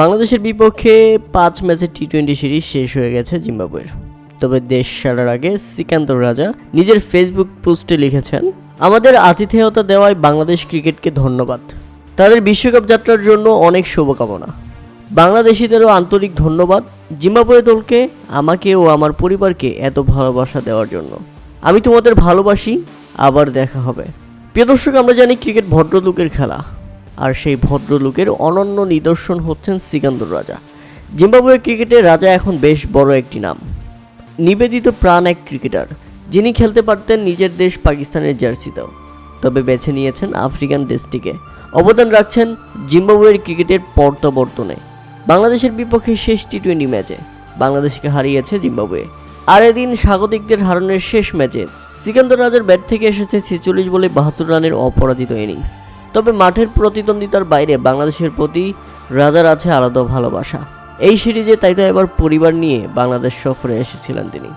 বাংলাদেশের বিপক্ষে পাঁচ ম্যাচের টি টোয়েন্টি সিরিজ শেষ হয়ে গেছে জিম্বাবুয়ের। তবে দেশ সারার আগে সিকান্দর রাজা নিজের ফেসবুক পোস্টে লিখেছেন, আমাদের আতিথেয়তা দেওয়ায় বাংলাদেশ ক্রিকেটকে ধন্যবাদ। তাদের বিশ্বকাপ যাত্রার জন্য অনেক শুভকামনা। বাংলাদেশিদেরও আন্তরিক ধন্যবাদ। জিম্বাবুয়ে দলকে, আমাকে ও আমার পরিবারকে এত ভালোবাসা দেওয়ার জন্য। আমি তোমাদের ভালোবাসি। আবার দেখা হবে। প্রিয় দর্শক, আমরা জানি ক্রিকেট ভদ্রলোকের খেলা। আর সেই ভদ্রলোকের অনন্য নিদর্শন হচ্ছেন সিকান্দর রাজা। জিম্বাবুয়ে ক্রিকেটের রাজা এখন বেশ বড় একটি নাম। নিবেদিত প্রাণ এক ক্রিকেটার, যিনি খেলতে পারতেন নিজের দেশ পাকিস্তানের জার্সিতেও। তবে বেছে নিয়েছেন আফ্রিকান দেশটিকে। অবদান রাখছেন জিম্বাবুয়ের ক্রিকেটের প্রত্যাবর্তনে বাংলাদেশের বিপক্ষে শেষ টি টোয়েন্টি ম্যাচে বাংলাদেশকে হারিয়েছে জিম্বাবুয়ে। আর এদিন স্বাগতিকদের হারানোর শেষ ম্যাচে সিকান্দর রাজার ব্যাট থেকে এসেছে ছেচল্লিশ বলে বাহাত্তর রানের অপরাজিত ইনিংস। তবে মাঠের প্রতিদ্বন্দ্বিতার বাইরে বাংলাদেশের প্রতি রাজার আছে আলাদা ভালোবাসা। এই সিরিজে তাই তো এবার পরিবার নিয়ে বাংলাদেশ সফরে এসেছিলেন তিনি।